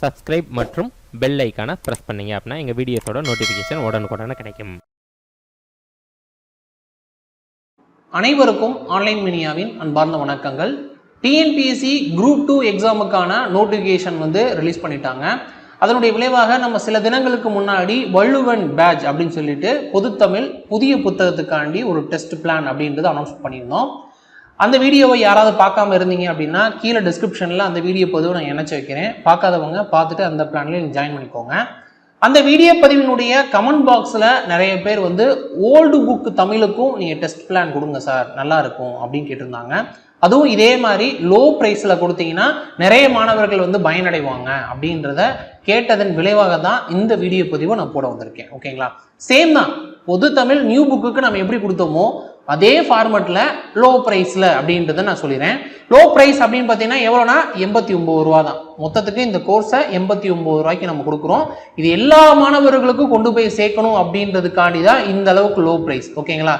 Subscribe மற்றும் bell ஐக்கானை press பண்ணீங்க அப்படின்னா எங்கள் வீடியோஸோட நோட்டிஃபிகேஷன் உடனுக்குடனே கிடைக்கும். அனைவருக்கும் ஆன்லைன் மீடியாவின் அன்பார்ந்த வணக்கங்கள். டிஎன்பிஎஸ்சி குரூப் டூ எக்ஸாமுக்கான நோட்டிஃபிகேஷன் வந்து ரிலீஸ் பண்ணிட்டாங்க. அதனுடைய விளைவாக நம்ம சில தினங்களுக்கு முன்னாடி வள்ளுவன் பேட்ச் அப்படின்னு சொல்லிட்டு பொதுத்தமிழ் புதிய புத்தகத்துக்காண்டி ஒரு டெஸ்ட் பிளான் அப்படின்றது அனௌன்ஸ் பண்ணியிருந்தோம். அந்த வீடியோவை யாராவது பார்க்காம இருந்தீங்க அப்படின்னா கீழே டிஸ்கிரிப்ஷனில் அந்த வீடியோ பதிவு நான் இணைச்சி வைக்கிறேன். பார்க்காதவங்க பார்த்துட்டு அந்த பிளான்ல ஜாயின் பண்ணிக்கோங்க. அந்த வீடியோ பதிவினுடைய கமெண்ட் பாக்ஸில் நிறைய பேர் வந்து ஓல்டு புக் தமிழுக்கும் நீங்கள் டெஸ்ட் பிளான் கொடுங்க சார் நல்லா இருக்கும் அப்படின்னு கேட்டிருந்தாங்க. அதுவும் இதே மாதிரி லோ ப்ரைஸில் கொடுத்தீங்கன்னா நிறைய மாணவர்கள் வந்து பயனடைவாங்க அப்படின்றத கேட்டதன் விளைவாக தான் இந்த வீடியோ பதிவை நான் போட வந்திருக்கேன். ஓகேங்களா சேம் தான். பொது தமிழ் நியூ புக்குக்கு நம்ம எப்படி கொடுத்தோமோ அதே ஃபார்மெட்டில் லோ ப்ரைஸில் அப்படின்றத நான் சொல்லிடுறேன். லோ ப்ரைஸ் அப்படின்னு பார்த்தீங்கன்னா எவ்வளோனா எண்பத்தி ஒம்பது ரூபா தான் மொத்தத்துக்கு இந்த கோர்ஸை எண்பத்தி ஒம்பது ரூபாய்க்கு நம்ம கொடுக்குறோம். இது எல்லா மாணவர்களுக்கும் கொண்டு போய் சேர்க்கணும் அப்படின்றதுக்காண்டி தான் இந்த அளவுக்கு லோ ப்ரைஸ் ஓகேங்களா?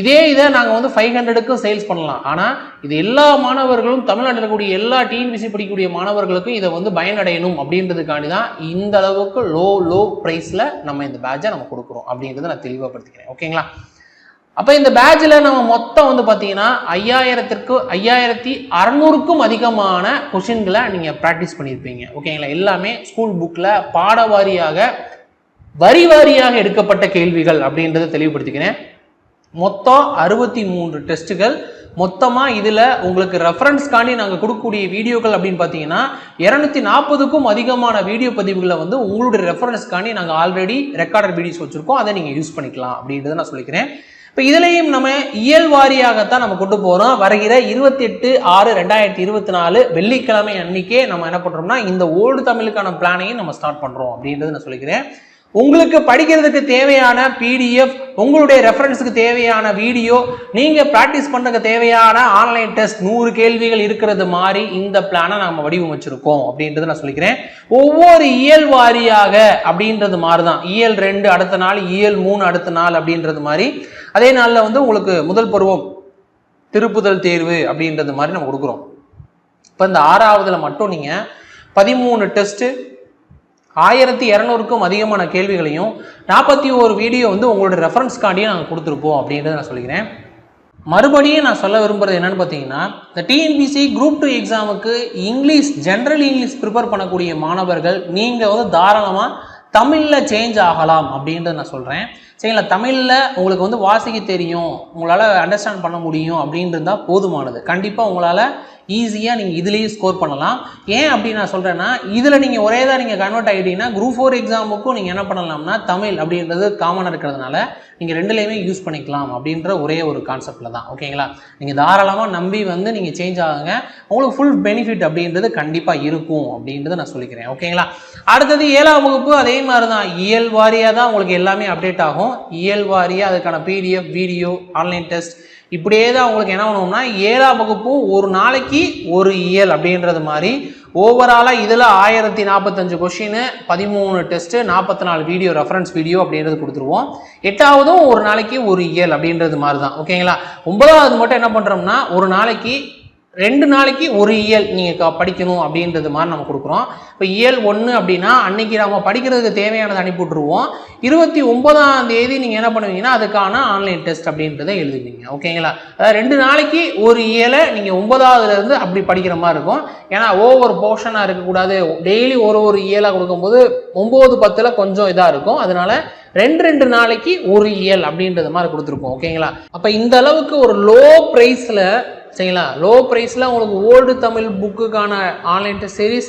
இதே இதை நாங்கள் வந்து ஃபைவ் ஹண்ட்ரடுக்கும் சேல்ஸ் பண்ணலாம். ஆனால் இது எல்லா மாணவர்களும் தமிழ்நாட்டில் இருக்கக்கூடிய எல்லா டிஎன்பிசி படிக்கக்கூடிய மாணவர்களுக்கும் இதை வந்து பயனடையணும் அப்படின்றதுக்காண்டி தான் இந்த அளவுக்கு லோ லோ ப்ரைஸில் நம்ம இந்த பேட்சை நம்ம கொடுக்குறோம் அப்படின்றத நான் தெளிவாகப்படுத்திக்கிறேன் ஓகேங்களா? அப்போ இந்த பேட்சில் நம்ம மொத்தம் வந்து பார்த்தீங்கன்னா ஐயாயிரத்திற்கு ஐயாயிரத்தி அறநூறுக்கும் அதிகமான கொஷின்களை நீங்கள் ப்ராக்டிஸ் பண்ணியிருப்பீங்க. ஓகேங்களா எல்லாமே ஸ்கூல் புக்கில் பாட வாரியாக வரி வாரியாக எடுக்கப்பட்ட கேள்விகள் அப்படின்றத தெளிவுபடுத்திக்கிறேன். மொத்தம் அறுபத்தி மூன்று டெஸ்ட்டுகள் மொத்தமாக இதில் உங்களுக்கு ரெஃபரன்ஸ்க்காண்டி நாங்கள் கொடுக்கக்கூடிய வீடியோக்கள் அப்படின்னு பார்த்தீங்கன்னா இரநூத்தி நாற்பதுக்கும் அதிகமான வீடியோ பதிவுகளை வந்து உங்களுடைய ரெஃபரன்ஸ்க்காண்டி நாங்கள் ஆல்ரெடி ரெக்கார்டட் வீடியோஸ் வச்சுருக்கோம். அதை நீங்கள் யூஸ் பண்ணிக்கலாம் அப்படின்றத நான் சொல்லிக்கிறேன். இப்போ இதுலேயும் நம்ம இயல் வாரியாகத்தான் நம்ம கொண்டு போகிறோம் வருகிற இருபத்தி எட்டு ஆறு ரெண்டாயிரத்தி இருபத்தி நாலு வெள்ளிக்கிழமை அன்னைக்கே நம்ம என்ன பண்ணுறோம்னா இந்த ஓல்டு தமிழுக்கான பிளானையும் நம்ம ஸ்டார்ட் பண்ணுறோம் அப்படின்றத நான் சொல்லிக்கிறேன். உங்களுக்கு படிக்கிறதுக்கு தேவையான பிடிஎஃப் உங்களுடைய ரெஃபரன்ஸுக்கு தேவையான வீடியோ நீங்கள் ப்ராக்டிஸ் பண்ணுறதுக்கு தேவையான ஆன்லைன் டெஸ்ட் நூறு கேள்விகள் இருக்கிறது மாதிரி இந்த பிளானை நம்ம வடிவமைச்சிருக்கோம் அப்படின்றத நான் சொல்லிக்கிறேன். ஒவ்வொரு இயல் வாரியாக அப்படின்றது மாதிரி தான் இயல் ரெண்டு அடுத்த நாள் இயல் மூணு அடுத்த நாள் அப்படின்றது மாதிரி. அதே நாளில் வந்து உங்களுக்கு முதல் பருவம் திருப்புதல் தேர்வு அப்படின்றது மாதிரி நம்ம கொடுக்குறோம். இப்போ இந்த ஆறாவதுல மட்டும் நீங்கள் பதிமூணு டெஸ்ட்டு ஆயிரத்தி இரநூறுக்கும் அதிகமான கேள்விகளையும் நாற்பத்தி ஒரு வீடியோ வந்து உங்களோட ரெஃபரன்ஸ்க்காண்டியும் நாங்கள் கொடுத்துருப்போம் அப்படின்றத நான் சொல்லிக்கிறேன். மறுபடியும் நான் சொல்ல விரும்புறது என்னன்னு பார்த்தீங்கன்னா இந்த டிஎன்பிசி குரூப் டூ எக்ஸாமுக்கு இங்கிலீஷ் ஜென்ரல் இங்கிலீஷ் ப்ரிப்பேர் பண்ணக்கூடிய மாணவர்கள் நீங்கள் வந்து தாராளமாக தமிழில் சேஞ்ச் ஆகலாம் அப்படின்றத நான் சொல்கிறேன் சரிங்களா? தமிழில் உங்களுக்கு வந்து வாசிக்க தெரியும் உங்களால் அண்டர்ஸ்டாண்ட் பண்ண முடியும் அப்படின்றது தான் போதுமானது. கண்டிப்பாக உங்களால் ஈஸியாக நீங்கள் இதுலேயே ஸ்கோர் பண்ணலாம். ஏன் அப்படி நான் சொல்கிறேன்னா இதில் நீங்கள் ஒரே தான் நீங்கள் கன்வெர்ட் ஆகிட்டீங்கன்னா குரூப் ஃபோர் எக்ஸாமுக்கும் நீங்கள் என்ன பண்ணலாம்னா தமிழ் அப்படின்றது காமனாக இருக்கிறதுனால நீங்கள் ரெண்டுலேயுமே யூஸ் பண்ணிக்கலாம் அப்படின்ற ஒரே ஒரு கான்செப்டில் தான். ஓகேங்களா நீங்கள் தாராளமாக நம்பி வந்து நீங்கள் சேஞ்ச் ஆகுங்க. உங்களுக்கு ஃபுல் பெனிஃபிட் அப்படின்றது கண்டிப்பாக இருக்கும் அப்படின்றத நான் சொல்லிக்கிறேன். ஓகேங்களா அடுத்தது ஏழாம் வகுப்பு அதே மாதிரி தான் இயல் வாரியாக தான் உங்களுக்கு எல்லாமே அப்டேட் ஆகும். இயல் வாரியாக அதுக்கான பிடிஎஃப் வீடியோ ஆன்லைன் டெஸ்ட் இப்படியே தான் உங்களுக்கு என்ன பண்ணுவோம்னா ஏழாம் வகுப்பு ஒரு நாளைக்கு ஒரு இயல் அப்படின்றது மாதிரி ஓவராலாக இதில் ஆயிரத்தி நாற்பத்தஞ்சு கொஷின் பதிமூணு டெஸ்ட்டு நாற்பத்தி நாலு வீடியோ ரெஃபரன்ஸ் வீடியோ அப்படின்றது கொடுத்துருவோம். எட்டாவதும் ஒரு நாளைக்கு ஒரு இயல் அப்படின்றது மாதிரி தான் ஓகேங்களா ஒன்பதாவது மட்டும் என்ன பண்ணுறோம்னா ஒரு நாளைக்கு ரெண்டு நாளைக்கு ஒரு இயல் நீங்கள் படிக்கணும் அப்படின்றது மாதிரி நம்ம கொடுக்குறோம். இப்போ இயல் ஒன்று அப்படின்னா அன்னைக்கு நம்ம படிக்கிறதுக்கு தேவையானதை அனுப்பி விட்ருவோம் இருபத்தி ஒன்பதாம் தேதி நீங்கள் என்ன பண்ணுவீங்கன்னா அதுக்கான ஆன்லைன் டெஸ்ட் அப்படின்றத எழுதுவீங்க. ஓகேங்களா அதாவது ரெண்டு நாளைக்கு ஒரு இயலை நீங்கள் ஒன்பதாவதுலேருந்து அப்படி படிக்கிற மாதிரி இருக்கும். ஏன்னா ஓவர் போர்ஷனாக இருக்கக்கூடாது. டெய்லி ஒரு ஒரு இயலாக கொடுக்கும்போது ஒம்பது பத்தில் கொஞ்சம் இதாக இருக்கும். அதனால ரெண்டு ரெண்டு நாளைக்கு ஒரு இயல் அப்படின்றது மாதிரி கொடுத்துருக்கோம் ஓகேங்களா அப்போ இந்த அளவுக்கு ஒரு லோ ப்ரைஸில் சரிங்களா? லோ ப்ரைஸில் உங்களுக்கு ஓல்டு தமிழ் புக்குக்கான ஆன்லைன் டெஸ்ட் சீரீஸ்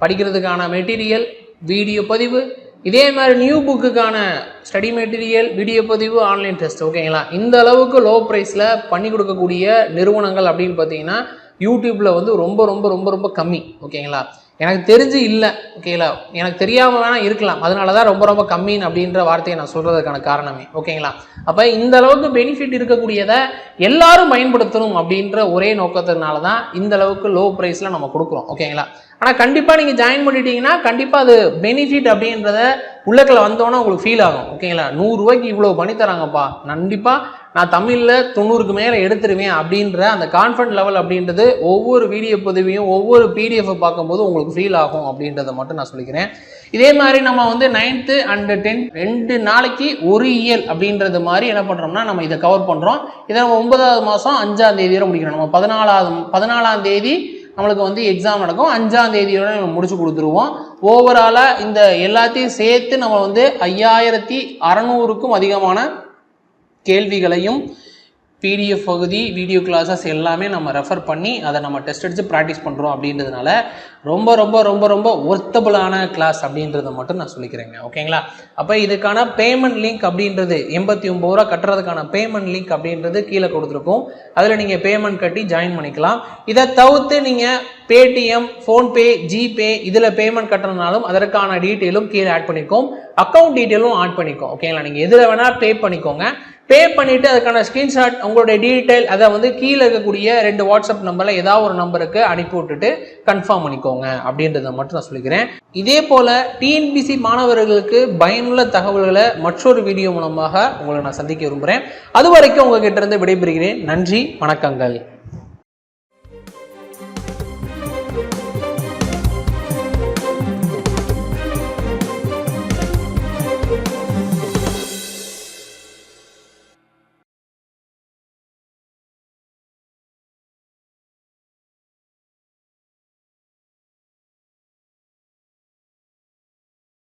படிக்கிறதுக்கான மெட்டீரியல் வீடியோ பதிவு இதே மாதிரி நியூ புக்குக்கான ஸ்டடி மெட்டீரியல் வீடியோ பதிவு ஆன்லைன் டெஸ்ட் ஓகேங்களா இந்த அளவுக்கு லோ ப்ரைஸில் பண்ணி கொடுக்கக்கூடிய நிறுவனங்கள் அப்படின்னு பார்த்தீங்கன்னா யூடியூப்பில் வந்து ரொம்ப ரொம்ப ரொம்ப ரொம்ப கம்மி ஓகேங்களா எனக்கு தெரிஞ்சு இல்லை ஓகேங்களா எனக்கு தெரியாமல் வேணால் இருக்கலாம். அதனால தான் ரொம்ப ரொம்ப கம்மின்னு அப்படின்ற வார்த்தையை நான் சொல்கிறதுக்கான காரணமே. ஓகேங்களா அப்போ இந்த அளவுக்கு பெனிஃபிட் இருக்கக்கூடியதை எல்லாரும் பயன்படுத்தணும் அப்படின்ற ஒரே நோக்கத்தினால தான் இந்த அளவுக்கு லோ ப்ரைஸில் நம்ம கொடுக்குறோம். ஓகேங்களா ஆனால் கண்டிப்பாக நீங்கள் ஜாயின் பண்ணிட்டீங்கன்னா கண்டிப்பாக அது பெனிஃபிட் அப்படின்றத உள்ளக்கில் வந்தோன்னே உங்களுக்கு ஃபீல் ஆகும். ஓகேங்களா நூறுரூவாய்க்கு இவ்வளோ பண்ணி தராங்கப்பா. கண்டிப்பாக நான் தமிழில் தொண்ணூறுக்கு மேலே எடுத்துருவேன் அப்படின்ற அந்த கான்ஃபிடன்ட் லெவல் அப்படின்றது ஒவ்வொரு வீடியோ பதிவையும் ஒவ்வொரு பிடிஎஃப் பார்க்கும்போது உங்களுக்கு ஃபீல் ஆகும் அப்படின்றத மட்டும் நான் சொல்லிக்கிறேன். இதே மாதிரி நம்ம வந்து நைன்த்து அண்டு டென்த் ரெண்டு நாளைக்கு ஒரு இயல் அப்படின்றது மாதிரி என்ன பண்ணுறோம்னா நம்ம இதை கவர் பண்ணுறோம் இதை நம்ம ஒன்பதாவது மாதம் அஞ்சாம் தேதியோட முடிக்கிறோம். நம்ம பதினாலாவது பதினாலாம் தேதி நம்மளுக்கு வந்து எக்ஸாம் நடக்கும். அஞ்சாம் தேதியோட நம்ம முடிச்சு கொடுத்துருவோம். ஓவராலாக இந்த எல்லாத்தையும் சேர்த்து நம்ம வந்து ஐயாயிரத்தி அறநூறுக்கும் அதிகமான கேள்விகளையும் பிடிஎஃப் பகுதி வீடியோ கிளாஸஸ் எல்லாமே நம்ம ரெஃபர் பண்ணி அதை நம்ம டெஸ்ட் அடித்து ப்ராக்டிஸ் பண்ணுறோம் அப்படின்றதுனால ரொம்ப ரொம்ப ரொம்ப ரொம்ப ஒர்த்தபுளான கிளாஸ் அப்படின்றத மட்டும் நான் சொல்லிக்கிறேங்க. ஓகேங்களா? அப்போ இதுக்கான பேமெண்ட் லிங்க் அப்படின்றது எண்பத்தி ஒம்பது ரூபா கட்டுறதுக்கான பேமெண்ட் லிங்க் அப்படின்றது கீழே கொடுத்துருக்கோம். அதில் நீங்கள் பேமெண்ட் கட்டி ஜாயின் பண்ணிக்கலாம். இதை தவிர்த்து நீங்கள் பேடிஎம் ஃபோன்பே ஜிபே இதில் பேமெண்ட் கட்டுறதுனாலும் அதற்கான டீட்டெயிலும் கீழே ஆட் பண்ணிக்கோம். அக்கௌண்ட் டீட்டெயிலும் ஆட் பண்ணிக்கோம். ஓகேங்களா? நீங்கள் எதில் வேணால் பே பண்ணிக்கோங்க. பே பண்ணிவிட்டு அதுக்கான ஸ்க்ரீன்ஷாட் உங்களுடைய டீட்டெயில் அதை வந்து கீழே இருக்கக்கூடிய ரெண்டு வாட்ஸ்அப் நம்பரில் ஏதாவது ஒரு நம்பருக்கு அனுப்பி விட்டுட்டு கன்ஃபார்ம் பண்ணிக்கோங்க அப்படின்றத மட்டும் நான் சொல்லிக்கிறேன். இதே போல் டிஎன்பிசி மாணவர்களுக்கு பயனுள்ள தகவல்களை மற்றொரு வீடியோ மூலமாக உங்களை நான் சந்திக்க விரும்புகிறேன் அது வரைக்கும் உங்ககிட்ட இருந்து விடைபெறுகிறேன். நன்றி வணக்கங்கள்.